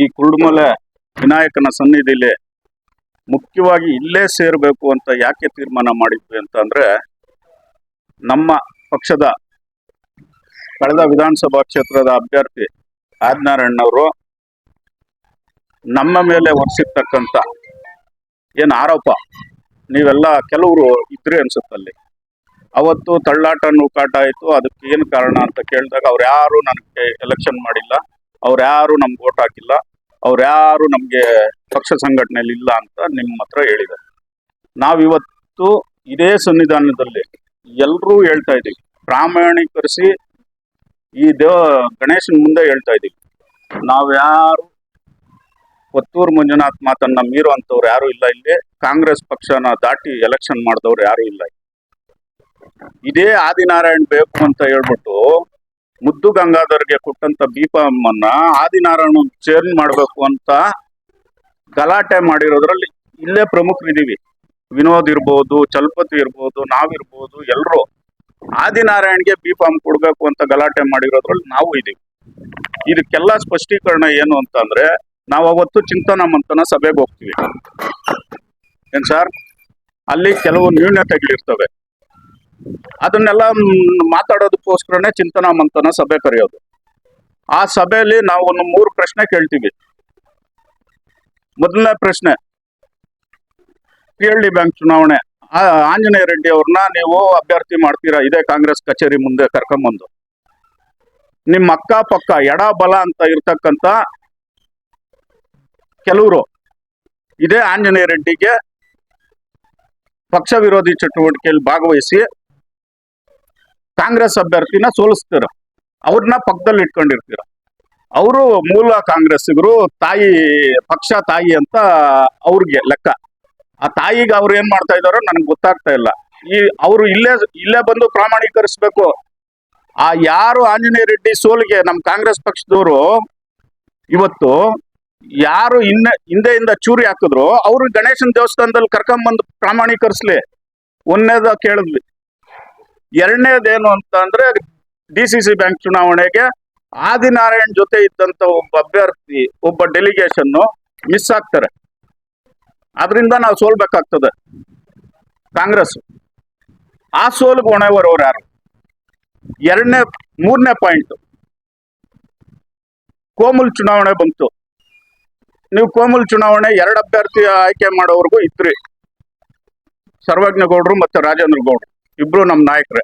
ಈ ಕುರುಡುಮಲೆ ವಿನಾಯಕನ ಸನ್ನಿಧಿಲಿ ಮುಖ್ಯವಾಗಿ ಇಲ್ಲೇ ಸೇರಬೇಕು ಅಂತ ಯಾಕೆ ತೀರ್ಮಾನ ಮಾಡಿದ್ವಿ ಅಂತ ಅಂದ್ರೆ ನಮ್ಮ ಪಕ್ಷದ ಕಳೆದ ವಿಧಾನಸಭಾ ಕ್ಷೇತ್ರದ ಅಭ್ಯರ್ಥಿ ಆದಿನಾರಾಯಣ್ಣವರು ನಮ್ಮ ಮೇಲೆ ಹೊರಿಸಿರ್ತಕ್ಕಂಥ ಏನು ಆರೋಪ ನೀವೆಲ್ಲ ಕೆಲವರು ಇದ್ರಿ ಅನ್ಸುತ್ತಲ್ಲಿ. ಅವತ್ತು ತಳ್ಳಾಟ ನೂಕಾಟ ಆಯಿತು, ಅದಕ್ಕೆ ಏನು ಕಾರಣ ಅಂತ ಕೇಳಿದಾಗ ಅವ್ರು ಯಾರು ನನಗೆ ಎಲೆಕ್ಷನ್ ಮಾಡಿಲ್ಲ. ಅವ್ರು ಯಾರು ನಮ್ಗೆ ಓಟ್ ಹಾಕಿಲ್ಲ ಅವ್ರು ಯಾರು ನಮಗೆ ಪಕ್ಷ ಸಂಘಟನೆಯಲ್ಲಿ ಇಲ್ಲ ಅಂತ ನಿಮ್ಮ ಹತ್ರ ಹೇಳಿದ್ದಾರೆ. ನಾವಿವತ್ತು ಇದೇ ಸನ್ನಿಧಾನದಲ್ಲಿ ಎಲ್ಲರೂ ಹೇಳ್ತಾ ಇದ್ದೀವಿ. ಪ್ರಾಮಾಣೀಕರಿಸಿ ಈ ದೇವ ಗಣೇಶನ ಮುಂದೆ ಹೇಳ್ತಾ ಇದ್ದೀವಿ. ನಾವ್ಯಾರು ಪತ್ತೂರು ಮಂಜುನಾಥ್ ಮಾತನ್ನ ಮೀರುವಂಥವ್ರು ಯಾರು ಇಲ್ಲ ಇಲ್ಲಿ. ಕಾಂಗ್ರೆಸ್ ಪಕ್ಷನ ದಾಟಿ ಎಲೆಕ್ಷನ್ ಮಾಡಿದವ್ರು ಯಾರು ಇಲ್ಲ. ಇದೇ ಆದಿನಾರಾಯಣ್ ಬೇಕು ಅಂತ ಹೇಳ್ಬಿಟ್ಟು ಮುದ್ದು ಗಂಗಾಧರ್ಗೆ ಕೊಟ್ಟಂತ ಅನ್ನ ಆದಿನಾರಾಯಣ ಚೇಂಜ್ ಮಾಡ್ಬೇಕು ಅಂತ ಗಲಾಟೆ ಮಾಡಿರೋದ್ರಲ್ಲಿ ಇಲ್ಲೇ ಪ್ರಮುಖರಿದ್ದೀವಿ ವಿನೋದ್ ಇರ್ಬೋದು, ಚಲಪತಿ ಇರ್ಬೋದು ನಾವಿರ್ಬೋದು ಎಲ್ಲರೂ ಆದಿನಾರಾಯಣ್ಗೆ ಬಿ ಫಾರ್ಮ್ ಕೊಡ್ಬೇಕು ಅಂತ ಗಲಾಟೆ ಮಾಡಿರೋದ್ರಲ್ಲಿ ನಾವು ಇದೀವಿ. ಇದಕ್ಕೆಲ್ಲ ಸ್ಪಷ್ಟೀಕರಣ ಏನು ಅಂತ ಅಂದ್ರೆ ನಾವು ಅವತ್ತು ಚಿಂತನ ಮಂಥನ ಸಭೆಗೆ ಹೋಗ್ತೀವಿ. ಏನ್ ಸರ್? ಅಲ್ಲಿ ಕೆಲವು ನ್ಯೂನತೆಗಳಿರ್ತವೆ. ಅದನ್ನೆಲ್ಲ ಮಾತಾಡೋದಕ್ಕೋಸ್ಕರನೇ ಚಿಂತನಾ ಮಂಥನ ಸಭೆ ಕರೆಯೋದು. ಆ ಸಭೆಯಲ್ಲಿ ನಾವು ಒಂದು ಮೂರು ಪ್ರಶ್ನೆ ಕೇಳ್ತೀವಿ. ಮೊದಲನೇ ಪ್ರಶ್ನೆ, ಪಿ ಎಲ್ ಡಿ ಬ್ಯಾಂಕ್ ಚುನಾವಣೆ. ಆಂಜನೇಯ ರೆಡ್ಡಿ ಅವ್ರನ್ನ ನೀವು ಅಭ್ಯರ್ಥಿ ಮಾಡ್ತೀರಾ? ಇದೇ ಕಾಂಗ್ರೆಸ್ ಕಚೇರಿ ಮುಂದೆ ಕರ್ಕೊಂಬಂದು. ನಿಮ್ಮ ಅಕ್ಕ ಪಕ್ಕ ಎಡ ಬಲ ಅಂತ ಇರ್ತಕ್ಕಂಥ ಕೆಲವರು, ಇದೇ ಆಂಜನೇಯ ರೆಡ್ಡಿಗೆ ಪಕ್ಷ ವಿರೋಧಿ ಚಟುವಟಿಕೆಯಲ್ಲಿ ಭಾಗವಹಿಸಿ ಕಾಂಗ್ರೆಸ್ ಅಭ್ಯರ್ಥಿನ ಸೋಲಿಸ್ತೀರ? ಅವ್ರನ್ನ ಪಕ್ಕದಲ್ಲಿ ಇಟ್ಕೊಂಡಿರ್ತೀರ? ಅವರು ಮೂಲ ಕಾಂಗ್ರೆಸ್ಸಿಗರು ತಾಯಿ, ಪಕ್ಷ ತಾಯಿ ಅಂತ ಅವ್ರಿಗೆ ಲೆಕ್ಕ. ಆ ತಾಯಿಗೆ ಅವ್ರು ಏನ್ ಮಾಡ್ತಾ ಇದಾರೋ ನನಗೆ ಗೊತ್ತಾಗ್ತಾ ಇಲ್ಲ. ಈ ಅವರು ಇಲ್ಲೇ ಇಲ್ಲೇ ಬಂದು ಪ್ರಾಮಾಣೀಕರಿಸ್ಬೇಕು. ಆ ಯಾರು ಆಂಜನೇಯ ರೆಡ್ಡಿ ಸೋಲಿಗೆ ನಮ್ಮ ಕಾಂಗ್ರೆಸ್ ಪಕ್ಷದವರು ಇವತ್ತು ಯಾರು ಹಿಂದೆ ಹಿಂದೆಯಿಂದ ಚೂರಿ ಹಾಕಿದ್ರು, ಅವರು ಗಣೇಶನ ದೇವಸ್ಥಾನದಲ್ಲಿ ಕರ್ಕೊಂಬಂದು ಪ್ರಾಮಾಣೀಕರಿಸ್ಲಿ. ಒಂದನೇದ ಕೇಳಿದ್ವಿ. ಎರಡನೇದೇನು ಅಂತ ಅಂದ್ರೆ ಡಿ ಸಿ ಸಿ ಬ್ಯಾಂಕ್ ಚುನಾವಣೆಗೆ ಆದಿನಾರಾಯಣ್ ಜೊತೆ ಇದ್ದಂತ ಒಬ್ಬ ಅಭ್ಯರ್ಥಿ, ಒಬ್ಬ ಡೆಲಿಗೇಷನ್ ಮಿಸ್ ಆಗ್ತಾರೆ. ಅದರಿಂದ ನಾವು ಸೋಲ್ಬೇಕಾಗ್ತದೆ. ಕಾಂಗ್ರೆಸ್. ಆ ಸೋಲ್ಗೆ ಹೊಣೆ ಯಾರು? ಎರಡನೇ, ಮೂರನೇ ಪಾಯಿಂಟ್. ಕೋಮುಲ್ ಚುನಾವಣೆ ಬಂತು. ನೀವು ಕೋಮುಲ್ ಚುನಾವಣೆ ಎರಡು ಅಭ್ಯರ್ಥಿ ಆಯ್ಕೆ ಮಾಡೋವರೆಗೂ ಇದ್ರಿ. ಸರ್ವಜ್ಞ ಗೌಡ್ರು ಮತ್ತೆ ರಾಜೇಂದ್ರ ಗೌಡ್ರು ಇಬ್ರು ನಮ್ಮ ನಾಯಕರ.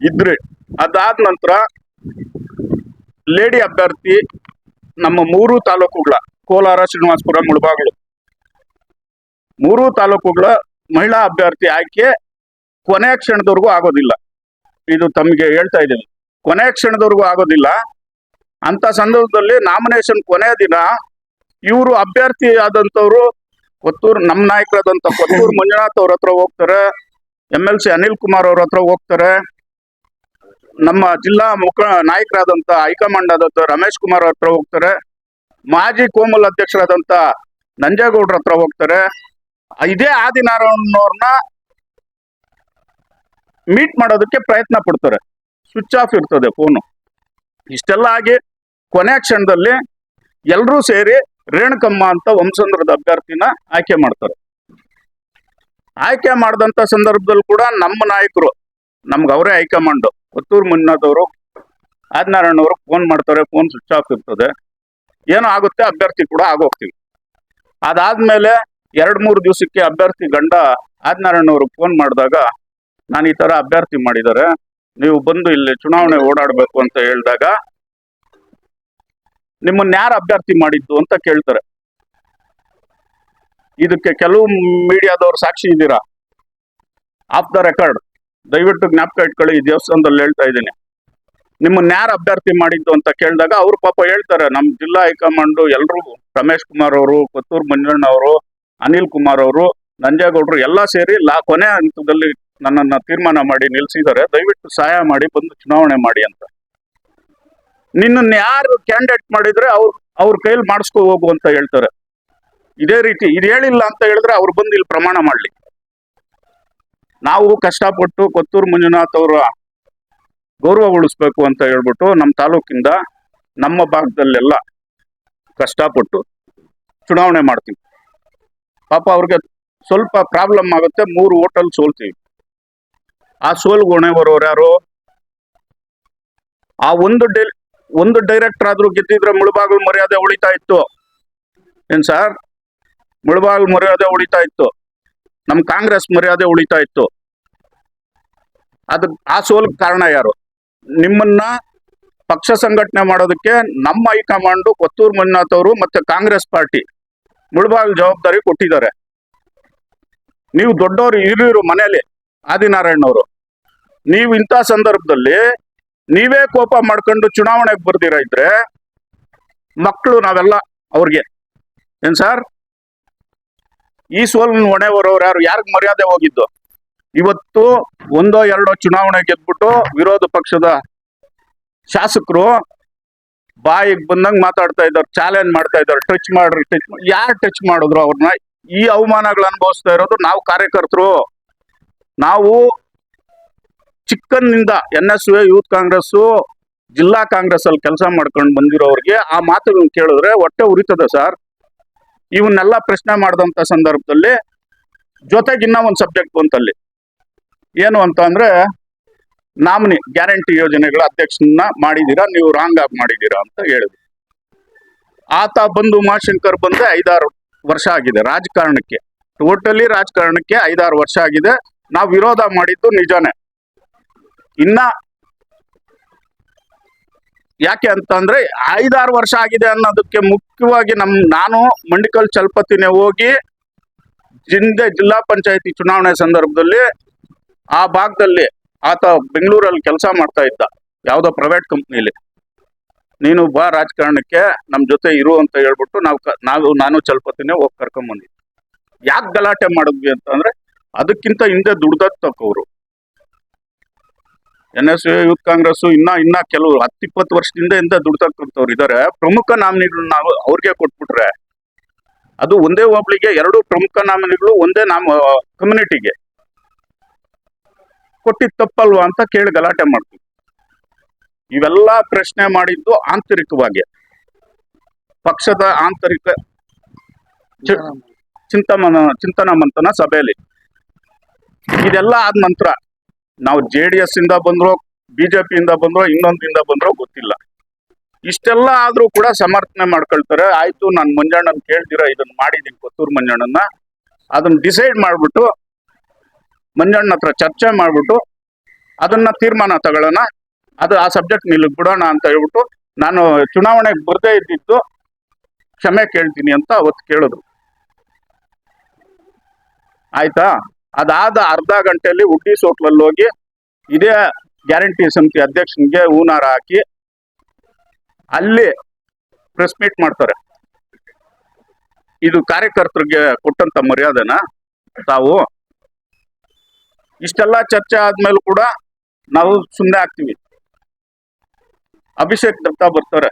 ಇದ್ರಿ. ಅದಾದ ನಂತರ ಲೇಡಿ ಅಭ್ಯರ್ಥಿ ನಮ್ಮ ಮೂರು ತಾಲೂಕುಗಳ, ಕೋಲಾರ, ಶ್ರೀನಿವಾಸಪುರ, ಮುಳಬಾಗ್ಲು. ಮೂರು ತಾಲೂಕುಗಳ ಮಹಿಳಾ ಅಭ್ಯರ್ಥಿ ಆಯ್ಕೆ ಕೊನೆಯ ಕ್ಷಣದವರೆಗೂ ಆಗೋದಿಲ್ಲ. ಇದು ತಮಗೆ ಹೇಳ್ತಾ ಇದ್ದೀನಿ. ಕೊನೆಯ ಕ್ಷಣದವರೆಗೂ ಆಗೋದಿಲ್ಲ. ಅಂತ ಸಂದರ್ಭದಲ್ಲಿ ನಾಮಿನೇಷನ್ ಕೊನೆಯ ದಿನ ಇವರು ಅಭ್ಯರ್ಥಿ ಆದಂಥವ್ರು ಕೊತ್ತೂರು ನಮ್ಮ ನಾಯಕರಾದಂತ ಕೊತ್ತೂರು ಮಂಜುನಾಥ್ ಅವ್ರ ಹತ್ರ ಹೋಗ್ತಾರೆ. M L C Anil Kumar ಅವ್ರ ಹತ್ರ ಹೋಗ್ತಾರೆ. ನಮ್ಮ ಜಿಲ್ಲಾ ಮುಖ ನಾಯಕರಾದಂತ ಹೈಕಮಾಂಡ್ ಆದಂತ ರಮೇಶ್ ಕುಮಾರ್ ಅವ್ರ ಹತ್ರ ಹೋಗ್ತಾರೆ. ಮಾಜಿ ಕೋಮಲ್ ಅಧ್ಯಕ್ಷರಾದಂತ ನಂಜೇಗೌಡ್ರ ಹತ್ರ ಹೋಗ್ತಾರೆ. ಇದೇ ಆದಿನಾರಾಯಣವ್ರನ್ನ ಮೀಟ್ ಮಾಡೋದಕ್ಕೆ ಪ್ರಯತ್ನ ಪಡ್ತಾರೆ. ಸ್ವಿಚ್ ಆಫ್ ಇರ್ತದೆ ಫೋನು ಇಷ್ಟೆಲ್ಲ ಆಗಿ ಕೊನೆ ಕ್ಷಣದಲ್ಲಿ ಎಲ್ಲರೂ ಸೇರಿ ರೇಣುಕಮ್ಮ ಅಂತ ವಂಶಂದ್ರದ ಅಭ್ಯರ್ಥಿನ ಆಯ್ಕೆ ಮಾಡ್ತಾರೆ. ಆಯ್ಕೆ ಮಾಡಿದಂತ ಸಂದರ್ಭದಲ್ಲಿ ಕೂಡ ನಮ್ಮ ನಾಯಕರು, ನಮ್ಗೆ ಅವರೇ ಹೈಕಮಾಂಡು ಪುತ್ತೂರು ಮುನ್ನಾದವರು ಆದಿನಾರಾಯಣ ಅವರು ಫೋನ್ ಮಾಡ್ತಾರೆ, ಫೋನ್ ಸ್ವಿಚ್ ಆಫ್ ಇರ್ತದೆ. ಏನೋ ಆಗುತ್ತೆ, ಅಭ್ಯರ್ಥಿ ಕೂಡ ಆಗೋಗ್ತೀವಿ. ಅದಾದ್ಮೇಲೆ ಎರಡು ಮೂರು ದಿವಸಕ್ಕೆ ಅಭ್ಯರ್ಥಿ ಗಂಡ ಆದಿನಾರಾಯಣ ಅವ್ರಿಗೆ ಫೋನ್ ಮಾಡಿದಾಗ, ನಾನು ಈ ತರ ಅಭ್ಯರ್ಥಿ ಮಾಡಿದ್ದಾರೆ, ನೀವು ಬಂದು ಇಲ್ಲಿ ಚುನಾವಣೆ ಓಡಾಡಬೇಕು ಅಂತ ಹೇಳಿದಾಗ, ನಿಮ್ಮನ್ನ ಯಾರು ಅಭ್ಯರ್ಥಿ ಮಾಡಿದ್ದು? ಅಂತ ಕೇಳ್ತಾರೆ. ಇದಕ್ಕೆ ಕೆಲವು ಮೀಡಿಯಾದವರು ಸಾಕ್ಷಿ ಇದ್ದೀರಾ? ಆಫ್ ದ ರೆಕಾರ್ಡ್ ದಯವಿಟ್ಟು ಜ್ಞಾಪಕ ಇಟ್ಕೊಳ್ಳಿ, ಈ ದೇವಸ್ಥಾನದಲ್ಲಿ ಹೇಳ್ತಾ ಇದ್ದೀನಿ. ನಿಮ್ಮನ್ನ ಯಾರು ಅಭ್ಯರ್ಥಿ ಮಾಡಿದ್ದು ಅಂತ ಕೇಳಿದಾಗ ಅವ್ರು ಪಾಪ ಹೇಳ್ತಾರೆ ನಮ್ಮ ಜಿಲ್ಲಾ ಹೈಕಮಾಂಡು ಎಲ್ಲರೂ ರಮೇಶ್ ಕುಮಾರ್ ಅವರು ಕೊತ್ತೂರು ಮಂಜಣ್ಣ ಅವರು, ಅನಿಲ್ ಕುಮಾರ್ ಅವರು, ನಂಜೇಗೌಡರು ಎಲ್ಲ ಸೇರಿ ಲಾ ಕೊನೆ ಹಂತದಲ್ಲಿ ನನ್ನನ್ನ ತೀರ್ಮಾನ ಮಾಡಿ ನಿಲ್ಸಿದ್ದಾರೆ. ದಯವಿಟ್ಟು ಸಹಾಯ ಮಾಡಿ, ಬಂದು ಚುನಾವಣೆ ಮಾಡಿ ಅಂತ. ನಿನ್ನನ್ನು ಯಾರು ಕ್ಯಾಂಡಿಡೇಟ್ ಮಾಡಿದ್ರೆ ಅವ್ರು ಅವ್ರ ಕೈಲಿ ಮಾಡಿಸ್ಕೊ ಹೋಗು ಅಂತ ಹೇಳ್ತಾರೆ. ಇದೇ ರೀತಿ ಇದು ಹೇಳಿಲ್ಲ ಅಂತ ಹೇಳಿದ್ರೆ ಅವ್ರು ಬಂದು ಇಲ್ಲಿ ಪ್ರಮಾಣ ಮಾಡ್ಲಿ. ನಾವು ಕಷ್ಟಪಟ್ಟು ಕೊತ್ತೂರು ಮಂಜುನಾಥ್ ಅವರ ಗೌರವ ಉಳಿಸ್ಬೇಕು ಅಂತ ಹೇಳ್ಬಿಟ್ಟು ನಮ್ಮ ತಾಲೂಕಿಂದ ನಮ್ಮ ಭಾಗದಲ್ಲೆಲ್ಲ ಕಷ್ಟಪಟ್ಟು ಚುನಾವಣೆ ಮಾಡ್ತೀವಿ. ಪಾಪ ಅವ್ರಿಗೆ ಸ್ವಲ್ಪ ಪ್ರಾಬ್ಲಮ್ ಆಗುತ್ತೆ, ಮೂರು ಓಟಲ್ ಸೋಲ್ತೀವಿ. ಆ ಸೋಲ್ಗೆ ಹೊಣೆ ಬರೋರು ಯಾರು? ಆ ಒಂದು ಡೈ ಒಂದು ಡೈರೆಕ್ಟರ್ ಆದ್ರೂ ಗೆದ್ದಿದ್ರೆ ಮುಳುಬಾಗಿಲು ಮರ್ಯಾದೆ ಉಳಿತಾ ಇತ್ತು. ಏನ್ ಸರ್? ಮುಳುಬಾಗಿಲು ಮರ್ಯಾದೆ ಉಳಿತಾ ಇತ್ತು. ನಮ್ ಕಾಂಗ್ರೆಸ್ ಮರ್ಯಾದೆ ಉಳಿತಾ ಇತ್ತು. ಅದು ಆ ಸೋಲ್ ಕಾರಣ ಯಾರು? ನಿಮ್ಮನ್ನ ಪಕ್ಷ ಸಂಘಟನೆ ಮಾಡೋದಕ್ಕೆ ನಮ್ಮ ಹೈಕಮಾಂಡು ಕೊತ್ತೂರು ಮಂಜುನಾಥ್ ಅವರು ಮತ್ತೆ ಕಾಂಗ್ರೆಸ್ ಪಾರ್ಟಿ ಮುಳುಬಾಗಿಲು ಜವಾಬ್ದಾರಿ ಕೊಟ್ಟಿದ್ದಾರೆ. ನೀವು ದೊಡ್ಡವರು ಇರೋ ಮನೆಯಲ್ಲಿ ಆದಿನಾರಾಯಣ ಅವರು. ನೀವು ಇಂಥ ಸಂದರ್ಭದಲ್ಲಿ ನೀವೇ ಕೋಪ ಮಾಡ್ಕೊಂಡು ಚುನಾವಣೆಗೆ ಬರ್ದಿರ ಇದ್ರೆ ಮಕ್ಕಳು ನಾವೆಲ್ಲ ಅವ್ರಿಗೆ. ಏನ್ ಸರ್? ಈ ಸೋಲಿನ ಹೊಣೆ ಬರೋರು ಯಾರು? ಯಾರಿಗೆ ಮರ್ಯಾದೆ ಹೋಗಿದ್ದು? ಇವತ್ತು ಒಂದೋ ಎರಡೋ ಚುನಾವಣೆ ಗೆದ್ಬಿಟ್ಟು ವಿರೋಧ ಪಕ್ಷದ ಶಾಸಕರು ಬಾಯಿಗೆ ಬಂದಂಗ್ ಮಾತಾಡ್ತಾ ಇದ್ದಾರೆ ಚಾಲೆಂಜ್ ಮಾಡ್ತಾ ಇದ್ದಾರೆ ಟಚ್ ಮಾಡ್ರಿ ಟಚ್ ಯಾರು ಟಚ್ ಮಾಡಿದ್ರು ಅವ್ರನ್ನ? ಈ ಅವಮಾನಗಳು ಅನುಭವಿಸ್ತಾ ಇರೋದು ನಾವು ಕಾರ್ಯಕರ್ತರು. ನಾವು ಚಿಕ್ಕನ್ನಿಂದ N S U youth congress ಜಿಲ್ಲಾ ಕಾಂಗ್ರೆಸ್ ಅಲ್ಲಿ ಕೆಲಸ ಮಾಡ್ಕೊಂಡು ಬಂದಿರೋರಿಗೆ ಆ ಮಾತುಗಳನ್ನ ಕೇಳಿದ್ರೆ ಹೊಟ್ಟೆ ಉರಿತದೆ ಸರ್. ಇವನ್ನೆಲ್ಲ ಪ್ರಶ್ನೆ ಮಾಡಿದಂತ ಸಂದರ್ಭದಲ್ಲಿ ಜೊತೆಗೆ ಇನ್ನೂ ಒಂದು ಸಬ್ಜೆಕ್ಟ್ ಬಂತಲ್ಲಿ. ಏನು ಅಂತ ಅಂದ್ರೆ, ನಾಮಿನಿ ಗ್ಯಾರಂಟಿ ಯೋಜನೆಗಳ ಅಧ್ಯಕ್ಷನ ಮಾಡಿದ್ದೀರಾ ನೀವು ರಾಂಗ್ ಆಗಿ ಮಾಡಿದ್ದೀರಾ ಅಂತ ಹೇಳಿದ್ರು. ಆತ ಬಂದು ಉಮಾಶಂಕರ್ ಬಂದ್ರೆ ಐದಾರು ವರ್ಷ ಆಗಿದೆ ರಾಜಕಾರಣಕ್ಕೆ. ಟೋಟಲಿ ರಾಜಕಾರಣಕ್ಕೆ ಐದಾರು ವರ್ಷ ಆಗಿದೆ. ನಾವು ವಿರೋಧ ಮಾಡಿದ್ದು ನಿಜಾನೇ. ಇನ್ನ ಯಾಕೆ ಅಂತಂದ್ರೆ ಐದಾರು ವರ್ಷ ಆಗಿದೆ ಅನ್ನೋದಕ್ಕೆ ಮುಖ್ಯವಾಗಿ ನಮ್, ನಾನು ಮಂಡಿಕಲ್ ಚಲಪತಿನೇ ಹೋಗಿ ಜಿಂದೆ ಜಿಲ್ಲಾ ಪಂಚಾಯತಿ ಚುನಾವಣೆ ಸಂದರ್ಭದಲ್ಲಿ ಆ ಭಾಗದಲ್ಲಿ ಆತ ಬೆಂಗಳೂರಲ್ಲಿ ಕೆಲಸ ಮಾಡ್ತಾ ಇದ್ದ, ಯಾವುದೋ ಪ್ರೈವೇಟ್ ಕಂಪ್ನಿಲಿ ನೀನು ಬಾ ರಾಜಕಾರಣಕ್ಕೆ ನಮ್ಮ ಜೊತೆ ಇರು ಅಂತ ಹೇಳ್ಬಿಟ್ಟು ನಾವು ನಾವು, ನಾನು ಚಲಪತಿನೇ ಹೋಗಿ ಕರ್ಕೊಂಡ್ ಬಂದಿದ್ವಿ ಯಾಕೆ ಗಲಾಟೆ ಮಾಡಿದ್ವಿ ಅಂತಂದ್ರೆ, ಅದಕ್ಕಿಂತ ಹಿಂದೆ ದುಡ್ದತ್ತವ್ರು ಎನ್ ಎಸ್ ಯೂತ್ ಕಾಂಗ್ರೆಸ್ ಇನ್ನ ಇನ್ನ ಕೆಲವು ಹತ್ತಿಪ್ಪತ್ತು ವರ್ಷದಿಂದ ಇಂದ ದುಡ್ತಕ್ಕಂಥವ್ರು ಇದಾರೆ. ಪ್ರಮುಖ ನಾಮಿನಿಗಳು ನಾವು ಅವ್ರಿಗೆ ಕೊಟ್ಬಿಟ್ರೆ ಅದು ಒಂದೇ ಒಬ್ಳಿಗೆ ಎರಡು ಪ್ರಮುಖ ನಾಮಿನಿಗಳು ಒಂದೇ ನಾಮ ಕಮ್ಯುನಿಟಿಗೆ ಕೊಟ್ಟಿದ್ ತಪ್ಪಲ್ವಾ ಅಂತ ಕೇಳಿ ಗಲಾಟೆ ಮಾಡ್ತೀವಿ. ಇವೆಲ್ಲ ಪ್ರಶ್ನೆ ಮಾಡಿದ್ದು ಆಂತರಿಕವಾಗಿ. ಪಕ್ಷದ ಆಂತರಿಕ ಚಿಂತಮನ ಚಿಂತನ ಮಂಥನ ಸಭೆಯಲ್ಲಿ. ಇದೆಲ್ಲ ಆದ ನಂತರ ನಾವು ಜೆ ಡಿ ಎಸ್ ಇಂದ ಬಂದ್ರೋ ಬಿಜೆಪಿಯಿಂದ ಬಂದ್ರೋ ಇನ್ನೊಂದಿಂದ ಬಂದ್ರೋ ಗೊತ್ತಿಲ್ಲ. ಇಷ್ಟೆಲ್ಲ ಆದ್ರೂ ಕೂಡ ಸಮರ್ಥನೆ ಮಾಡ್ಕೊಳ್ತಾರೆ. ಆಯ್ತು, ನಾನು ಮಂಜಣ್ಣನ್ ಕೇಳ್ತೀರಾ ಇದನ್ನ ಮಾಡಿದೀನಿ, ಕೊತ್ತೂರು ಮಂಜಣ್ಣನ ಅದನ್ನ ಡಿಸೈಡ್ ಮಾಡ್ಬಿಟ್ಟು ಮಂಜಣ್ಣ ಹತ್ರ ಚರ್ಚೆ ಮಾಡ್ಬಿಟ್ಟು, ಅದನ್ನ ತೀರ್ಮಾನ ತಗೊಳ್ಳೋಣ. ಅದು ಆ ಸಬ್ಜೆಕ್ಟ್ ನಿಲ್ಲಿಗೆ ಬಿಡೋಣ ಅಂತ ಹೇಳ್ಬಿಟ್ಟು, ನಾನು ಚುನಾವಣೆಗೆ ಬರದೇ ಇದ್ದಿದ್ದು ಕ್ಷಮೆ ಕೇಳ್ತೀನಿ ಅಂತ ಅವತ್ತು ಕೇಳಿದ್ರು ಆಯ್ತಾ? ಅದಾದ ಅರ್ಧ ಗಂಟೆಯಲ್ಲಿ ಉಡ್ಡೀಸ್ ಹೋಟ್ಲಲ್ಲಿ ಹೋಗಿ ಇದೇ ಗ್ಯಾರಂಟಿ ಸಮಿತಿ ಅಧ್ಯಕ್ಷನಿಗೆ ಹೂನಾರ ಹಾಕಿ ಅಲ್ಲಿ ಪ್ರೆಸ್ ಮೀಟ್ ಮಾಡ್ತಾರೆ. ಇದು ಕಾರ್ಯಕರ್ತರಿಗೆ ಕೊಟ್ಟಂತ ಮರ್ಯಾದೆನ? ತಾವು ಇಷ್ಟೆಲ್ಲ ಚರ್ಚೆ ಆದ್ಮೇಲೂ ಕೂಡ ನಾವು ಸುಮ್ಮನೆ ಆಗ್ತೀವಿ. ಅಭಿಷೇಕ್ ದತ್ತ ಬರ್ತಾರೆ.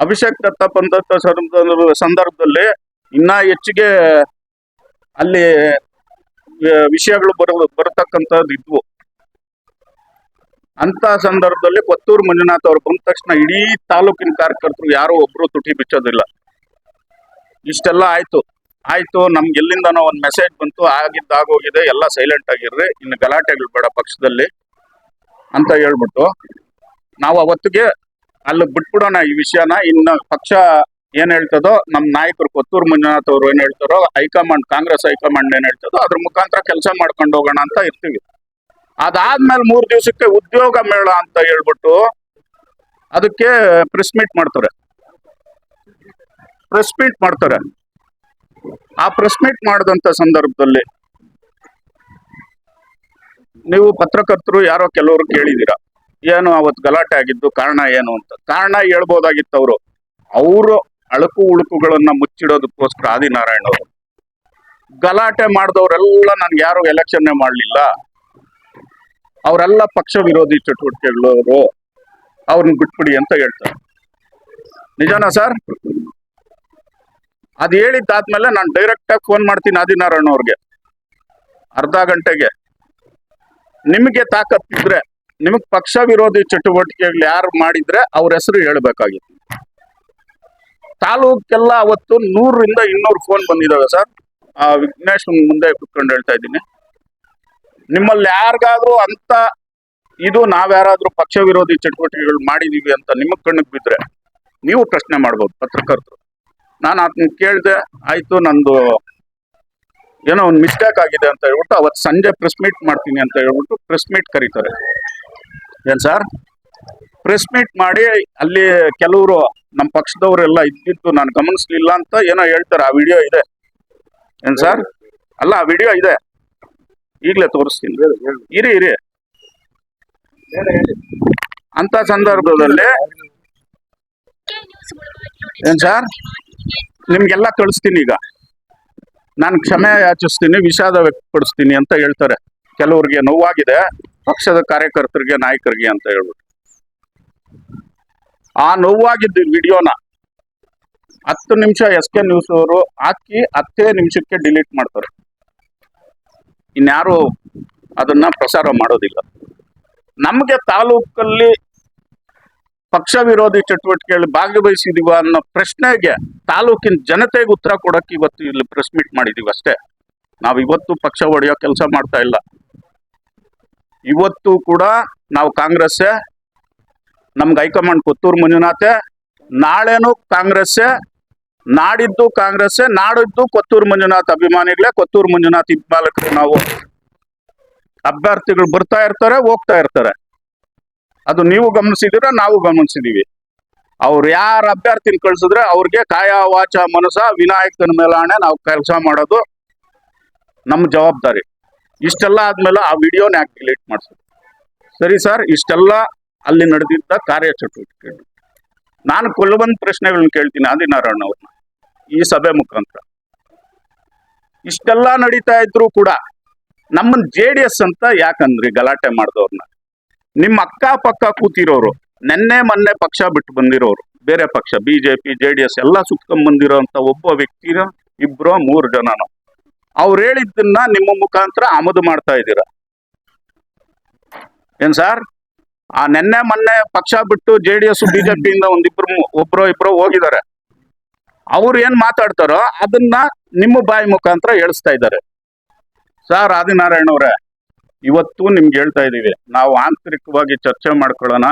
ಅಭಿಷೇಕ್ ದತ್ತ ಬಂದಂತ ಸಂದರ್ಭ- ಸಂದರ್ಭದಲ್ಲಿ ಇನ್ನ ಹೆಚ್ಚಿಗೆ ಅಲ್ಲಿ ವಿಷಯಗಳು ಬರ ಬರತಕ್ಕಂಥದ್ದು ಇದ್ವು. ಅಂತ ಸಂದರ್ಭದಲ್ಲಿ ಕೊತ್ತೂರು ಮಂಜುನಾಥ್ ಅವರು ಬಂದ ತಕ್ಷಣ ಇಡೀ ತಾಲೂಕಿನ ಕಾರ್ಯಕರ್ತರು ಯಾರು ಒಬ್ರು ತುಟಿ ಬಿಚ್ಚೋದಿಲ್ಲ. ಇಷ್ಟೆಲ್ಲ ಆಯ್ತು. ಆಯ್ತು, ನಮ್ಗೆ ಎಲ್ಲಿಂದನೋ ಒಂದು ಮೆಸೇಜ್ ಬಂತು, ಆಗಿದ್ದ ಆಗೋಗಿದೆ, ಎಲ್ಲ ಸೈಲೆಂಟ್ ಆಗಿರ್ರಿ, ಇನ್ನು ಗಲಾಟೆಗಳು ಬೇಡ ಪಕ್ಷದಲ್ಲಿ ಅಂತ ಹೇಳ್ಬಿಟ್ಟು ನಾವು ಅವತ್ತಿಗೆ ಅಲ್ಲಿ ಬಿಟ್ಬಿಡೋಣ ಈ ವಿಷಯನ. ಇನ್ನು ಪಕ್ಷ ಏನ್ ಹೇಳ್ತದೋ, ನಮ್ ನಾಯಕರು ಕೊತ್ತೂರು ಮಂಜುನಾಥ್ ಅವರು ಏನ್ ಹೇಳ್ತಾರೋ, ಹೈಕಮಾಂಡ್, ಕಾಂಗ್ರೆಸ್ ಹೈಕಮಾಂಡ್ ಏನ್ ಹೇಳ್ತದೋ, ಅದ್ರ ಮುಖಾಂತರ ಕೆಲಸ ಮಾಡ್ಕೊಂಡು ಹೋಗೋಣ ಅಂತ ಇರ್ತೀವಿ. ಅದಾದ್ಮೇಲೆ ಮೂರ್ ದಿವಸಕ್ಕೆ ಉದ್ಯೋಗ ಮೇಳ ಅಂತ ಹೇಳ್ಬಿಟ್ಟು ಅದಕ್ಕೆ ಪ್ರೆಸ್ ಮೀಟ್ ಮಾಡ್ತಾರೆ. ಪ್ರೆಸ್ ಮೀಟ್ ಮಾಡ್ತಾರೆ. ಆ ಪ್ರೆಸ್ ಮೀಟ್ ಮಾಡಿದಂತ ಸಂದರ್ಭದಲ್ಲಿ ನೀವು ಪತ್ರಕರ್ತರು ಯಾರೋ ಕೆಲವರು ಕೇಳಿದೀರ ಏನು ಅವತ್ತು ಗಲಾಟೆ ಆಗಿದ್ದು ಕಾರಣ ಏನು ಅಂತ? ಕಾರಣ ಹೇಳ್ಬೋದಾಗಿತ್ತು ಅವರು. ಅವರು ಅಳುಕು ಉಳುಕುಗಳನ್ನ ಮುಚ್ಚಿಡೋದಕ್ಕೋಸ್ಕರ ಆದಿನಾರಾಯಣ ಅವರು. ಗಲಾಟೆ ಮಾಡಿದವರೆಲ್ಲ ನನ್ಗೆ ಯಾರು ಎಲೆಕ್ಷನ್ನೇ ಮಾಡಲಿಲ್ಲ. ಅವರೆಲ್ಲ ಪಕ್ಷ ವಿರೋಧಿ ಚಟುವಟಿಕೆಗಳವರು ಅವ್ರನ್ನ ಬಿಟ್ಬಿಡಿ ಅಂತ ಹೇಳ್ತಾರೆ. ನಿಜನಾ ಸರ್? ಅದು ಹೇಳಿದ್ದಾದ್ಮೇಲೆ ನಾನು ಡೈರೆಕ್ಟ್ ಆಗಿ ಫೋನ್ ಮಾಡ್ತೀನಿ ಆದಿನಾರಾಯಣ ಅವ್ರಿಗೆ. ಅರ್ಧ ಗಂಟೆಗೆ. ನಿಮಗೆ ತಾಕತ್ತಿದ್ರೆ ನಿಮಗೆ ಪಕ್ಷ ವಿರೋಧಿ ಚಟುವಟಿಕೆಗಳು ಯಾರು ಮಾಡಿದ್ರೆ ಅವ್ರ ಹೆಸರು ಹೇಳ್ಬೇಕಾಗಿತ್ತು. ತಾಲೂಕೆಲ್ಲ ಅವತ್ತು ನೂರರಿಂದ ಇನ್ನೂರು ಫೋನ್ ಬಂದಿದ್ದಾವೆ ಸರ್. ಆ ವಿಘ್ನೇಶ್ ಮುಂದೆ ಕುತ್ಕೊಂಡು ಹೇಳ್ತಾ ಇದ್ದೀನಿ. ನಿಮ್ಮಲ್ಲಿ ಯಾರಿಗಾದ್ರೂ ಅಂತ ಇದು ನಾವ್ಯಾರಾದ್ರೂ ಪಕ್ಷ ವಿರೋಧಿ ಚಟುವಟಿಕೆಗಳು ಮಾಡಿದೀವಿ ಅಂತ ನಿಮ್ಮ ಕಣ್ಣಿಗೆ ಬಿದ್ರೆ ನೀವು ಪ್ರಶ್ನೆ ಮಾಡ್ಬೋದು ಪತ್ರಕರ್ತರು. ನಾನು ಅದನ್ನ ಕೇಳಿದೆ, ಆಯಿತು, ನಂದು ಏನೋ ಒಂದು ಮಿಸ್ಟೇಕ್ ಆಗಿದೆ ಅಂತ ಹೇಳ್ಬಿಟ್ಟು ಅವತ್ತು ಸಂಜೆ ಪ್ರೆಸ್ ಮೀಟ್ ಮಾಡ್ತೀನಿ ಅಂತ ಹೇಳ್ಬಿಟ್ಟು ಪ್ರೆಸ್ ಮೀಟ್ ಕರೀತಾರೆ. ಏನು ಸರ್? ಪ್ರೆಸ್ ಮೀಟ್ ಮಾಡಿ ಅಲ್ಲಿ ಕೆಲವರು ನಮ್ಮ ಪಕ್ಷದವರೆಲ್ಲ ಇದ್ದಿದ್ದು ನಾನು ಗಮನಿಸ್ಲಿಲ್ಲ ಅಂತ ಏನೋ ಹೇಳ್ತಾರೆ. ಆ ವಿಡಿಯೋ ಇದೆ. ಏನ್ ಸರ್? ಅಲ್ಲ, ಆ ವಿಡಿಯೋ ಇದೆ. ಈಗಲೇ ತೋರಿಸ್ತೀನಿ. ಇರಿ ಇರಿ. ಅಂತ ಸಂದರ್ಭದಲ್ಲಿ ಏನ್ ಸರ್? ನಿಮ್ಗೆಲ್ಲ ಕಳಿಸ್ತೀನಿ ಈಗ. ನಾನು ಕ್ಷಮೆ ಯಾಚಿಸ್ತೀನಿ, ವಿಷಾದ ವ್ಯಕ್ತಪಡಿಸ್ತೀನಿ ಅಂತ ಹೇಳ್ತಾರೆ. ಕೆಲವ್ರಿಗೆ ನೋವಾಗಿದೆ. ಪಕ್ಷದ ಕಾರ್ಯಕರ್ತರಿಗೆ, ನಾಯಕರಿಗೆ ಅಂತ ಹೇಳ್ಬಿಟ್ಟು. ಆ ನೋವಾಗಿದ್ದ ವಿಡಿಯೋನ ಹತ್ತು ನಿಮಿಷ ಎಸ್ ಕೆ ನ್ಯೂಸ್ ಅವರು ಹಾಕಿ ಹತ್ತೇ ನಿಮಿಷಕ್ಕೆ ಡಿಲೀಟ್ ಮಾಡ್ತಾರೆ. ಇನ್ಯಾರು ಅದನ್ನ ಪ್ರಸಾರ ಮಾಡೋದಿಲ್ಲ. ನಮಗೆ ತಾಲೂಕಲ್ಲಿ ಪಕ್ಷ ವಿರೋಧಿ ಚಟುವಟಿಕೆಯಲ್ಲಿ ಭಾಗವಹಿಸಿದೀವ ಅನ್ನೋ ಪ್ರಶ್ನೆಗೆ ತಾಲೂಕಿನ ಜನತೆಗೆ ಉತ್ತರ ಕೊಡಕ್ಕೆ ಇವತ್ತು ಇಲ್ಲಿ ಪ್ರೆಸ್ ಮೀಟ್ ಮಾಡಿದೀವಿ ಅಷ್ಟೇ. ನಾವು ಇವತ್ತು ಪಕ್ಷ ಹೊಡೆಯೋ ಕೆಲಸ ಮಾಡ್ತಾ ಇಲ್ಲ. ಇವತ್ತು ಕೂಡ ನಾವು ಕಾಂಗ್ರೆಸ್ಸೇ ನಮ್ಗೆ ಹೈಕಮಾಂಡ್ ಕೊತ್ತೂರು ಮಂಜುನಾಥೆ, ನಾಳೆನೂ ಕಾಂಗ್ರೆಸ್, ನಾಡಿದ್ದು ಕಾಂಗ್ರೆಸ್ಸೇ ನಾಡಿದ್ದು ಕೊತ್ತೂರು ಮಂಜುನಾಥ್ ಅಭಿಮಾನಿಗಳೇ ಕೊತ್ತೂರು ಮಂಜುನಾಥ್ ಹಿಂಬಾಲಕರು ನಾವು. ಅಭ್ಯರ್ಥಿಗಳು ಬರ್ತಾ ಇರ್ತಾರೆ, ಹೋಗ್ತಾ ಇರ್ತಾರೆ. ಅದು ನೀವು ಗಮನಿಸಿದಿರ ನಾವು ಗಮನಿಸಿದೀವಿ ಅವ್ರು ಯಾರ ಅಭ್ಯರ್ಥಿನ ಕಳ್ಸಿದ್ರೆ ಅವ್ರಿಗೆ ಕಾಯ ವಾಚ ಮನಸ ವಿನಾಯಕನ ಮೇಲಾಣೆ ನಾವು ಕೆಲಸ ಮಾಡೋದು ನಮ್ಮ ಜವಾಬ್ದಾರಿ. ಇಷ್ಟೆಲ್ಲ ಆದ್ಮೇಲೆ ಆ ವಿಡಿಯೋನ ಯಾಕೆ ಡಿಲೀಟ್ ಮಾಡಿಸೋದು? ಸರಿ ಸರ್, ಇಷ್ಟೆಲ್ಲ ಅಲ್ಲಿ ನಡೆದಿದ್ದ ಕಾರ್ಯಚಟುವಟಿಕೆ. ನಾನು ಕೊಲ್ಲುವಂತ ಪ್ರಶ್ನೆಗಳನ್ನ ಕೇಳ್ತೀನಿ ಆದಿನಾರಾಯಣ ಅವ್ರನ್ನ, ಈ ಸಭೆ ಮುಖಾಂತರ. ಇಷ್ಟೆಲ್ಲ ನಡೀತಾ ಇದ್ರು ಕೂಡ ನಮ್ಮನ್ ಜೆ ಡಿ ಎಸ್ ಅಂತ ಯಾಕಂದ್ರಿ ಗಲಾಟೆ ಮಾಡಿದವ್ರನ್ನ? ನಿಮ್ಮ ಅಕ್ಕ ಪಕ್ಕ ಕೂತಿರೋರು, ನೆನ್ನೆ ಮೊನ್ನೆ ಪಕ್ಷ ಬಿಟ್ಟು ಬಂದಿರೋರು, ಬೇರೆ ಪಕ್ಷ ಬಿಜೆಪಿ ಜೆ ಡಿ ಎಸ್ ಎಲ್ಲ ಸುತ್ಕೊಂಡ್ ಬಂದಿರೋಂತ ಒಬ್ಬ ವ್ಯಕ್ತಿನ ಇಬ್ರು ಮೂರು ಜನನು ಅವ್ರು ಹೇಳಿದ್ದನ್ನ ನಿಮ್ಮ ಮುಖಾಂತರ ಆಮದು ಮಾಡ್ತಾ ಇದ್ದೀರಾ? ಏನ್ ಸರ್? ಆ ನಿನ್ನೆ ಮೊನ್ನೆ ಪಕ್ಷ ಬಿಟ್ಟು ಜೆ ಡಿ ಎಸ್ ಬಿಜೆಪಿಯಿಂದ ಒಂದಿಬ್ರು ಒಬ್ರು ಇಬ್ರು ಹೋಗಿದ್ದಾರೆ. ಅವ್ರು ಏನ್ ಮಾತಾಡ್ತಾರೋ ಅದನ್ನ ನಿಮ್ಮ ಬಾಯಿ ಮುಖಾಂತರ ಹೇಳಿಸ್ತಾ ಇದ್ದಾರೆ. ಸರ್, ಆದಿನಾರಾಯಣ ಅವರೇ, ಇವತ್ತು ನಿಮ್ಗೆ ಹೇಳ್ತಾ ಇದೀವಿ ನಾವು ಆಂತರಿಕವಾಗಿ ಚರ್ಚೆ ಮಾಡ್ಕೊಳ್ಳೋಣ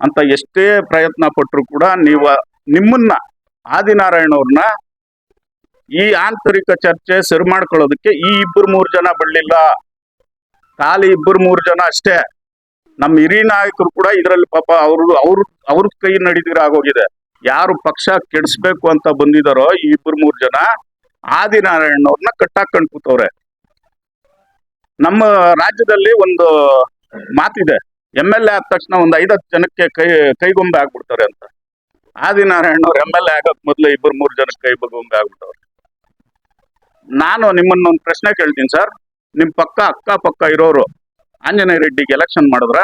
ಅಂತ ಎಷ್ಟೇ ಪ್ರಯತ್ನ ಪಟ್ಟರು ಕೂಡ ನೀವು, ನಿಮ್ಮನ್ನ ಆದಿನಾರಾಯಣ ಅವ್ರನ್ನ ಈ ಆಂತರಿಕ ಚರ್ಚೆ ಸರಿ ಮಾಡ್ಕೊಳ್ಳೋದಕ್ಕೆ ಈ ಇಬ್ಬರು ಮೂರು ಜನ ಬಳ್ಳಿಲ್ಲ ಖಾಲಿ ಇಬ್ಬರು ಮೂರು ಜನ ಅಷ್ಟೇ. ನಮ್ಮ ಹಿರಿಯ ನಾಯಕರು ಕೂಡ ಇದರಲ್ಲಿ ಪಾಪ ಅವರು, ಅವ್ರ ಅವ್ರ ಕೈ ನಡೀದಿರ ಆಗೋಗಿದೆ. ಯಾರು ಪಕ್ಷ ಕೆಡಿಸ್ಬೇಕು ಅಂತ ಬಂದಿದಾರೋ ಈ ಇಬ್ಬರು ಮೂರು ಜನ, ಆದಿನಾರಾಯಣ ಅವ್ರನ್ನ ಕಟ್ಟಾಕೊಂಡು ಕೂತವ್ರೆ. ನಮ್ಮ ರಾಜ್ಯದಲ್ಲಿ ಒಂದು ಮಾತಿದೆ. ಎಂ ಎಲ್ ಎ ಆದ ತಕ್ಷಣ ಒಂದು ಐದತ್ತು ಜನಕ್ಕೆ ಕೈ, ಕೈಗೊಂಬೆ ಆಗ್ಬಿಡ್ತಾರೆ ಅಂತ. ಆದಿನಾರಾಯಣ ಅವ್ರು ಎಂ ಎಲ್ ಎ ಆಗಕ್ ಮೊದ್ಲು ಇಬ್ಬರು ಮೂರು ಜನಕ್ಕೆ ಕೈ ಬಗೊಂಬೆ ಆಗ್ಬಿಟ್ಟವ್ರೆ. ನಾನು ನಿಮ್ಮನ್ನ ಒಂದು ಪ್ರಶ್ನೆ ಕೇಳ್ತೀನಿ ಸರ್. ನಿಮ್ ಪಕ್ಕ ಅಕ್ಕ ಪಕ್ಕ ಇರೋರು ಆಂಜನೇಯ ರೆಡ್ಡಿಗೆ ಎಲೆಕ್ಷನ್ ಮಾಡಿದ್ರ?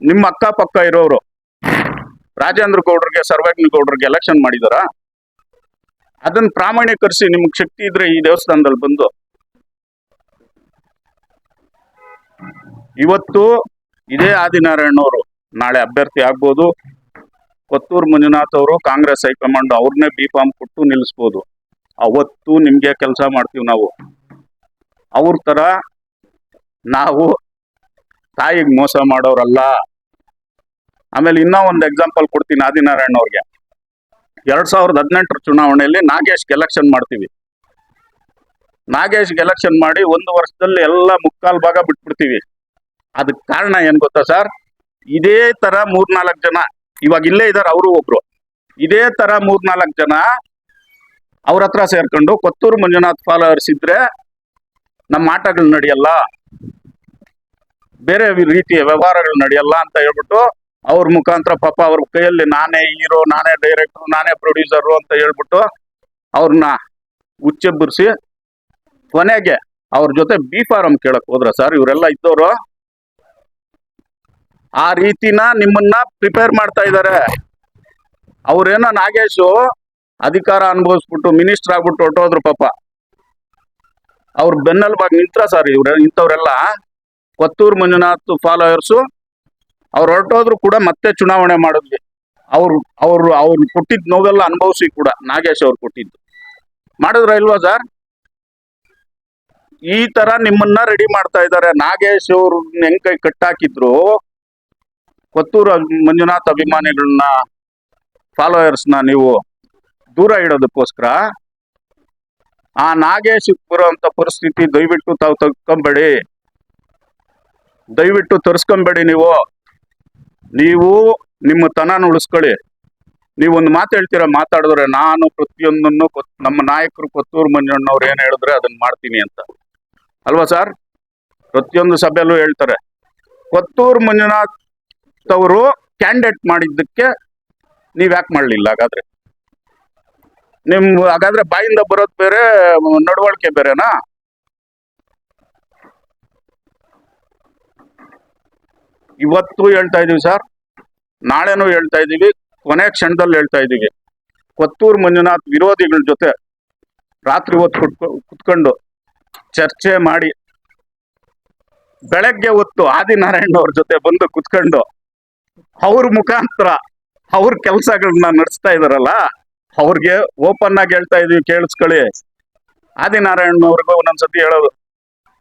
ನಿಮ್ಮ ಅಕ್ಕ ಪಕ್ಕ ಇರೋರು ರಾಜೇಂದ್ರ ಗೌಡ್ರಿಗೆ, ಸರ್ವಜ್ಞ ಗೌಡ್ರಿಗೆ ಎಲೆಕ್ಷನ್ ಮಾಡಿದಾರ? ಅದನ್ನ ಪ್ರಾಮಾಣೀಕರಿಸಿ ನಿಮ್ಗೆ ಶಕ್ತಿ ಇದ್ರೆ ಈ ದೇವಸ್ಥಾನದಲ್ಲಿ ಬಂದು. ಇವತ್ತು ಇದೇ ಆದಿನಾರಾಯಣ ಅವರು ನಾಳೆ ಅಭ್ಯರ್ಥಿ ಆಗ್ಬೋದು. ಕೊತ್ತೂರು ಮಂಜುನಾಥ್ ಅವರು, ಕಾಂಗ್ರೆಸ್ ಹೈಕಮಾಂಡ್ ಅವ್ರನ್ನೇ ಬಿ ಫಾರ್ಮ್ ಕೊಟ್ಟು ನಿಲ್ಲಿಸ್ಬೋದು. ಅವತ್ತು ನಿಮ್ಗೆ ಕೆಲಸ ಮಾಡ್ತೀವಿ ನಾವು. ಅವ್ರ ತರ ನಾವು ತಾಯಿಗೆ ಮೋಸ ಮಾಡೋರಲ್ಲ. ಆಮೇಲೆ ಇನ್ನೂ ಒಂದು ಎಕ್ಸಾಂಪಲ್ ಕೊಡ್ತೀನಿ ಆದಿನಾರಾಯಣ ಅವ್ರಿಗೆ. ಎರಡ್ ಸಾವಿರದ ಹದಿನೆಂಟರ ಚುನಾವಣೆಯಲ್ಲಿ ನಾಗೇಶ್ಗೆ ಎಲೆಕ್ಷನ್ ಮಾಡ್ತೀವಿ. ನಾಗೇಶ್ಗೆ ಎಲೆಕ್ಷನ್ ಮಾಡಿ ಒಂದು ವರ್ಷದಲ್ಲಿ ಎಲ್ಲ ಮುಕ್ಕಾಲ್ ಭಾಗ ಬಿಟ್ಬಿಡ್ತೀವಿ. ಅದಕ್ಕೆ ಕಾರಣ ಏನ್ ಗೊತ್ತಾ ಸರ್? ಇದೇ ತರ ಮೂರ್ನಾಲ್ಕು ಜನ, ಇವಾಗ ಇಲ್ಲೇ ಇದ್ದಾರೆ ಅವರು ಒಬ್ರು. ಇದೇ ತರ ಮೂರ್ನಾಲ್ಕು ಜನ ಅವ್ರ ಹತ್ರ ಸೇರ್ಕೊಂಡು ಕೊತ್ತೂರು ಮಂಜುನಾಥ್ ಫಾಲೋವರ್ಸ್ ಇದ್ರೆ ನಮ್ಮ ಆಟಗಳು ನಡೆಯಲ್ಲ. ಬೇರೆ ರೀತಿಯ ವ್ಯವಹಾರಗಳು ನಡೆಯಲ್ಲ ಅಂತ ಹೇಳ್ಬಿಟ್ಟು ಅವ್ರ ಮುಖಾಂತರ ಪಾಪ ಅವ್ರ ಕೈಯಲ್ಲಿ ನಾನೇ ಹೀರೋ, ನಾನೇ ಡೈರೆಕ್ಟರ್ ನಾನೇ ಪ್ರೊಡ್ಯೂಸರು ಅಂತ ಹೇಳ್ಬಿಟ್ಟು ಅವ್ರನ್ನ ಉಚ್ಚೆಬ್ಬರಿಸಿ ಕೊನೆಗೆ ಅವ್ರ ಜೊತೆ ಬಿ ಫಾರಂ ಕೇಳಕ್ ಹೋದ್ರ ಸರ್ ಇವರೆಲ್ಲ ಇದ್ದವರು ಆ ರೀತಿನ ನಿಮ್ಮನ್ನ ಪ್ರಿಪೇರ್ ಮಾಡ್ತಾ ಇದ್ದಾರೆ ಅವ್ರೇನೋ ನಾಗೇಶು ಅಧಿಕಾರ ಅನುಭವಿಸ್ಬಿಟ್ಟು ಮಿನಿಸ್ಟರ್ ಆಗ್ಬಿಟ್ಟು ಹೊಟ್ಟೋದ್ರು ಪಾಪ. ಅವ್ರ ಬೆನ್ನೆಲುಬಾಗಿ ನಿಂತ್ರ ಸರ್ ಇವ್ರ ಇಂಥವ್ರೆಲ್ಲ. ಕೊತ್ತೂರು ಮಂಜುನಾಥ್ ಫಾಲೋವರ್ಸು ಅವ್ರು ಹೊರಟೋದ್ರು ಕೂಡ ಮತ್ತೆ ಚುನಾವಣೆ ಮಾಡಿದ್ವಿ. ಅವ್ರು, ಅವರು, ಅವ್ರು ಕೊಟ್ಟಿದ್ದ ನೋವೆಲ್ಲ ಅನುಭವಿಸಿ ಕೂಡ, ನಾಗೇಶ್ ಅವ್ರು ಕೊಟ್ಟಿದ್ದು. ಮಾಡಿದ್ರ ಇಲ್ವಾ ಸರ್? ಈ ತರ ನಿಮ್ಮನ್ನ ರೆಡಿ ಮಾಡ್ತಾ ಇದ್ದಾರೆ ನಾಗೇಶ್ ಅವ್ರ ಹೆಂಗ್ ಕೈ ಕಟ್ಟಾಕಿದ್ರು? ಕೊತ್ತೂರು ಮಂಜುನಾಥ್ ಅಭಿಮಾನಿಗಳನ್ನ ಫಾಲೋಯರ್ಸ್ನ ನೀವು ದೂರ ಇಡೋದಕ್ಕೋಸ್ಕರ ಆ ನಾಗೇಶ್ ಬರುವಂತ ಪರಿಸ್ಥಿತಿ ದಯವಿಟ್ಟು ತಾವು ತಗ್ಕೊಂಬೇಡಿ. ದಯವಿಟ್ಟು ತರಿಸ್ಕೊಂಬೇಡಿ ನೀವು. ನೀವು ನಿಮ್ಮ ತನನ ಉಳಿಸ್ಕೊಳ್ಳಿ. ನೀವೊಂದು ಮಾತು ಹೇಳ್ತೀರಾ, ಮಾತಾಡಿದ್ರೆ ನಾನು ಪ್ರತಿಯೊಂದನ್ನು ನಮ್ಮ ನಾಯಕರು ಕೊತ್ತೂರು ಮಂಜಣ್ಣವ್ರು ಏನು ಹೇಳಿದ್ರೆ ಅದನ್ನ ಮಾಡ್ತೀನಿ ಅಂತ. ಅಲ್ವಾ ಸರ್? ಪ್ರತಿಯೊಂದು ಸಭೆಯಲ್ಲೂ ಹೇಳ್ತಾರೆ. ಕೊತ್ತೂರು ಮಂಜುನಾಥ್ ಅವರು ಕ್ಯಾಂಡಿಡೇಟ್ ಮಾಡಿದ್ದಕ್ಕೆ ನೀವ್ ಯಾಕೆ ಮಾಡಲಿಲ್ಲ ಹಾಗಾದ್ರೆ? ನಿಮ್ ಹಾಗಾದ್ರೆ ಬಾಯಿಂದ ಬರೋದ್ ಬೇರೆ, ನಡವಳಿಕೆ ಬೇರೆನಾ? ಇವತ್ತು ಹೇಳ್ತಾ ಇದೀವಿ ಸರ್ ನಾಳೆನೂ ಹೇಳ್ತಾ ಇದೀವಿ. ಕೊನೆ ಕ್ಷಣದಲ್ಲಿ ಹೇಳ್ತಾ ಇದೀವಿ. ಕೊತ್ತೂರು ಮಂಜುನಾಥ್ ವಿರೋಧಿಗಳ ಜೊತೆ ರಾತ್ರಿ ಹೊತ್ತು ಕುತ್ಕೊ- ಕುತ್ಕೊಂಡು ಚರ್ಚೆ ಮಾಡಿ ಬೆಳಗ್ಗೆ ಹೊತ್ತು ಆದಿನಾರಾಯಣ ಅವ್ರ ಜೊತೆ ಬಂದು ಕುತ್ಕೊಂಡು ಅವ್ರ ಮುಖಾಂತರ ಅವ್ರ ಕೆಲಸಗಳನ್ನ ನಡೆಸ್ತಾ ಇದಾರಲ್ಲ ಅವ್ರಿಗೆ ಓಪನ್ ಆಗಿ ಹೇಳ್ತಾ ಇದೀವಿ, ಕೇಳಿಸ್ಕೊಳ್ಳಿ. ಆದಿನಾರಾಯಣ ಅವ್ರಿಗೂ ಒಂದೊಂದ್ಸತಿ ಹೇಳೋದು.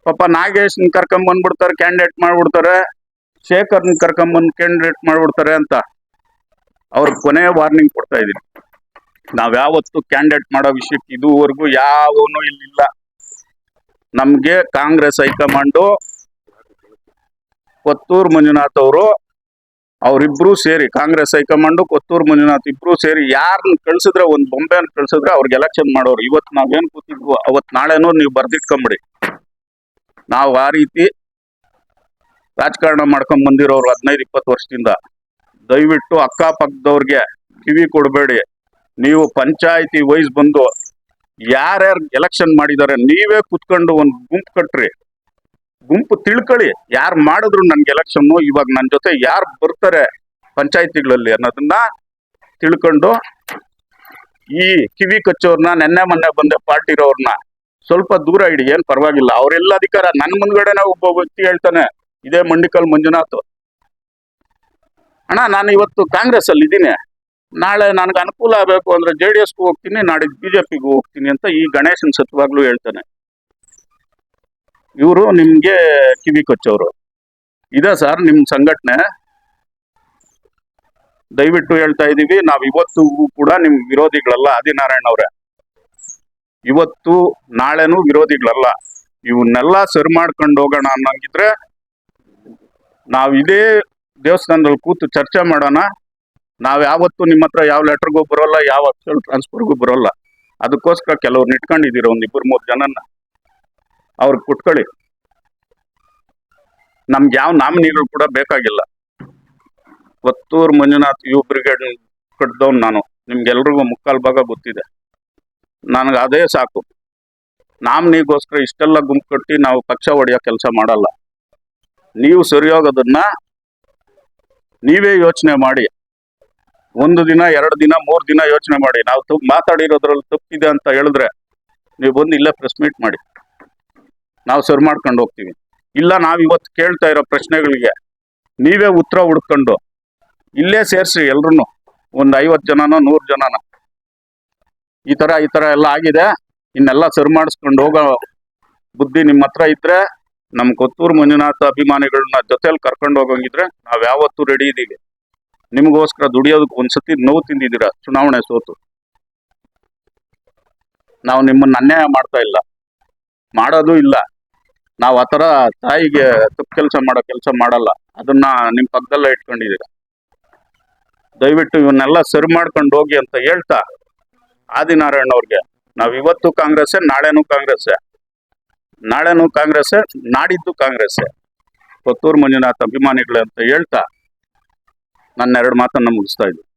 ಪಾಪ ನಾಗೇಶ್ ಕರ್ಕೊಂಡ್ ಬಂದ್ಬಿಡ್ತಾರೆ ಕ್ಯಾಂಡಿಡೇಟ್ ಮಾಡ್ಬಿಡ್ತಾರೆ. ಶೇಖರ್ ಶೇಖರ್ನ ಕರ್ಕೊಂಬಂದ್ ಕ್ಯಾಂಡಿಡೇಟ್ ಮಾಡ್ಬಿಡ್ತಾರೆ ಅಂತ. ಅವ್ರಿಗೆ ಕೊನೆ ವಾರ್ನಿಂಗ್ ಕೊಡ್ತಾ ಇದೀನಿ. ನಾವ್ ಯಾವತ್ತು ಕ್ಯಾಂಡಿಡೇಟ್ ಮಾಡೋ ವಿಷಯಕ್ಕೆ ಇದುವರೆಗೂ ಯಾವನು ಇಲ್ಲಿಲ್ಲ. ನಮ್ಗೆ ಕಾಂಗ್ರೆಸ್ ಹೈಕಮಾಂಡು ಕೊತ್ತೂರು ಮಂಜುನಾಥ್ ಅವರು ಅವರಿಬ್ರು ಸೇರಿ ಕಾಂಗ್ರೆಸ್ ಹೈಕಮಾಂಡು, ಕೊತ್ತೂರು ಮಂಜುನಾಥ್ ಇಬ್ರು ಸೇರಿ ಯಾರನ್ನ ಕಳ್ಸಿದ್ರೆ, ಒಂದು ಬೊಂಬೆಯನ್ನು ಕಳ್ಸಿದ್ರೆ ಅವ್ರಿಗೆ ಎಲೆಕ್ಷನ್ ಮಾಡೋರು. ಇವತ್ತು ನಾವೇನು ಕೂತಿದ್ವು ಅವತ್ತು ನಾಳೆನೂ ನೀವು ಬರ್ದಿಟ್ಕೊಂಬಿಡಿ. ನಾವು ಆ ರೀತಿ ರಾಜಕಾರಣ ಮಾಡ್ಕೊಂಡ್ ಬಂದಿರೋರು ಹದಿನೈದು, ಇಪ್ಪತ್ತು ವರ್ಷದಿಂದ. ದಯವಿಟ್ಟು ಅಕ್ಕಪಕ್ಕದವ್ರಿಗೆ ಕಿವಿ ಕೊಡಬೇಡಿ. ನೀವು ಪಂಚಾಯಿತಿ ವೈಸ್ ಬಂದು ಯಾರ್ಯಾರು ಎಲೆಕ್ಷನ್ ಮಾಡಿದ್ದಾರೆ ನೀವೇ ಕುತ್ಕೊಂಡು ಒಂದು ಗುಂಪು ಕಟ್ರಿ. ಗುಂಪು ತಿಳ್ಕೊಳ್ಳಿ. ಯಾರು ಮಾಡಿದ್ರು ನನ್ಗೆ ಎಲೆಕ್ಷನ್ ಇವಾಗ ನನ್ನ ಜೊತೆ ಯಾರು ಬರ್ತಾರೆ ಪಂಚಾಯತಿಗಳಲ್ಲಿ ಅನ್ನೋದನ್ನ ತಿಳ್ಕೊಂಡು ಈ ಕಿವಿ ಕಚ್ಚೋರ್ನ, ನೆನ್ನೆ ಮೊನ್ನೆ ಬಂದ ಪಾರ್ಟಿ ಇರೋರ್ನ ಸ್ವಲ್ಪ ದೂರ ಇಡಿ, ಏನ್ ಪರವಾಗಿಲ್ಲ. ಅವರೆಲ್ಲ ಅಧಿಕಾರ, ನನ್ ಮುಂದ್ಗಡೆನೆ ಒಬ್ಬ ವ್ಯಕ್ತಿ ಹೇಳ್ತಾನೆ, ಇದೇ ಮಂಡಿಕಲ್ ಮಂಜುನಾಥ್. ಅಣ್ಣ, ನಾನು ಇವತ್ತು ಕಾಂಗ್ರೆಸ್ ಅಲ್ಲಿ ಇದ್ದೀನಿ. ನಾಳೆ ನನಗೆ ಅನುಕೂಲ ಆಗಬೇಕು ಅಂದ್ರೆ ಜೆ ಡಿ ಎಸ್ಗೂ ಹೋಗ್ತೀನಿ ನಾಡಿದ್ದು ಬಿಜೆಪಿಗೂ ಹೋಗ್ತೀನಿ ಅಂತ ಈ ಗಣೇಶನ್ ಸತ್ವಾಗ್ಲೂ ಹೇಳ್ತಾನೆ. ಇವರು ನಿಮ್ಗೆ ಕಿವಿ ಕೊಚ್ಚವರು ಇದೆ ಸರ್ ನಿಮ್ ಸಂಘಟನೆ. ದಯವಿಟ್ಟು ಹೇಳ್ತಾ ಇದೀವಿ, ನಾವ್ ಇವತ್ತು ಕೂಡ ನಿಮ್ ವಿರೋಧಿಗಳಲ್ಲ, ಆದಿನಾರಾಯಣ ಅವ್ರೆ. ಇವತ್ತು ನಾಳೆನೂ ವಿರೋಧಿಗಳಲ್ಲ. ಇವನ್ನೆಲ್ಲ ಸರಿ ಮಾಡ್ಕೊಂಡು ಹೋಗೋಣ ಅನ್ನಂಗಿದ್ರೆ, ನಾವ್ ಇದೇ ದೇವಸ್ಥಾನದಲ್ಲಿ ಕೂತು ಚರ್ಚೆ ಮಾಡೋಣ. ನಾವ್ ಯಾವತ್ತು ನಿಮ್ಮ ಹತ್ರ ಯಾವ ಲೆಟರ್ಗೂ ಬರೋಲ್ಲ, ಯಾವ ಟ್ರಾನ್ಸ್ಫರ್ಗೂ ಬರೋಲ್ಲ. ಅದಕ್ಕೋಸ್ಕರ ಕೆಲವ್ರು ಇಟ್ಕೊಂಡಿದ್ದೀರ ಒಂದ್ ಇಬ್ಬರು ಮೂರು ಜನನ್ನ. ಅವ್ರಿಗೆ ಕುಟ್ಕೊಳ್ಳಿ ನಮ್ಗೆ ಯಾವ ನಾಮಿನಿಗಳು ಕೂಡ ಬೇಕಾಗಿಲ್ಲ. ಒತ್ತೂರು ಮಂಜುನಾಥ್, ಯು ಬ್ರಿಗೇಡ್ ಕಟ್ಟಿದವ್ನು ನಾನು. ನಿಮ್ಗೆಲ್ರಿಗೂ ಮುಕ್ಕಾಲು ಭಾಗ ಗೊತ್ತಿದೆ. ನನಗೆ ಅದೇ ಸಾಕು. ನಾಮಿನಿಗೋಸ್ಕರ ಇಷ್ಟೆಲ್ಲ ಗುಂಪು ಕಟ್ಟಿ ನಾವು ಪಕ್ಷ ಹೊಡೆಯೋ ಕೆಲಸ ಮಾಡಲ್ಲ. ನೀವು ಸರಿಯೋಗೋದನ್ನ ನೀವೇ ಯೋಚನೆ ಮಾಡಿ. ಒಂದು ದಿನ, ಎರಡು ದಿನ, ಮೂರು ದಿನ ಯೋಚನೆ ಮಾಡಿ. ನಾವು ಮಾತಾಡಿರೋದ್ರಲ್ಲಿ ತಪ್ಪಿದೆ ಅಂತ ಹೇಳಿದ್ರೆ ನೀವು ಬಂದು ಇಲ್ಲೇ ಪ್ರೆಸ್ ಮೀಟ್ ಮಾಡಿ. ನಾವು ಸರಿ ಮಾಡ್ಕೊಂಡು ಹೋಗ್ತೀವಿ. ಇಲ್ಲ, ನಾವು ಇವತ್ತು ಕೇಳ್ತಾ ಇರೋ ಪ್ರಶ್ನೆಗಳಿಗೆ ನೀವೇ ಉತ್ತರ ಹುಡ್ಕೊಂಡು ಇಲ್ಲೇ ಸೇರಿಸಿ ಎಲ್ರು ಒಂದು ಐವತ್ತು ಜನನೋ, ನೂರು ಜನನ. ಈ ಥರ ಈ ಥರ ಎಲ್ಲ ಆಗಿದೆ. ಇನ್ನೆಲ್ಲ ಸರಿ ಮಾಡಿಸ್ಕೊಂಡು ಹೋಗೋ ಬುದ್ಧಿ ನಿಮ್ಮ ಹತ್ರ ಇದ್ರೆ ನಮ್ಮ ಕೊತ್ತೂರು ಮಂಜುನಾಥ ಅಭಿಮಾನಿಗಳನ್ನ ಜೊತೆಯಲ್ಲಿ ಕರ್ಕೊಂಡು ಹೋಗಂಗಿದ್ರೆ ನಾವು ಯಾವತ್ತೂ ರೆಡಿ ಇದ್ದೀವಿ ನಿಮಗೋಸ್ಕರ ದುಡಿಯೋದಕ್ಕೆ ಒಂದ್ಸತಿ ನೋವು ತಿಂದಿದ್ದೀರಾ? ಚುನಾವಣೆ ಸೋತು. ನಾವು ನಿಮ್ಮನ್ನ ಅನ್ಯಾಯ ಮಾಡ್ತಾ ಇಲ್ಲ. ಮಾಡೋದು ಇಲ್ಲ. ನಾವು ಆ ಥರ ತಾಯಿಗೆ ತಪ್ಪು ಕೆಲಸ ಮಾಡೋ ಕೆಲಸ ಮಾಡಲ್ಲ. ಅದನ್ನ ನಿಮ್ಮ ಪಕ್ಕದಲ್ಲೇ ಇಟ್ಕೊಂಡಿದ್ದೀರ. ದಯವಿಟ್ಟು ಇವನ್ನೆಲ್ಲ ಸರಿ ಮಾಡ್ಕೊಂಡು ಹೋಗಿ ಅಂತ ಹೇಳ್ತಾ ಆದಿನಾರಾಯಣ ಅವ್ರಿಗೆ, ನಾವು ಇವತ್ತು ಕಾಂಗ್ರೆಸ್ಸೇ, ನಾಳೆನೂ ಕಾಂಗ್ರೆಸ್ಸೇ. ನಾಳೆನೂ ಕಾಂಗ್ರೆಸ್ಸೇ, ನಾಡಿದ್ದು ಕಾಂಗ್ರೆಸ್ಸೇ. ಕೊತ್ತೂರು ಮಂಜುನಾಥ್ ಅಭಿಮಾನಿಗಳೇ ಅಂತ ಹೇಳ್ತಾ ನನ್ನ ಎರಡು ಮಾತನ್ನು ಮುಗಿಸ್ತಾ ಇದ್ದೀನಿ.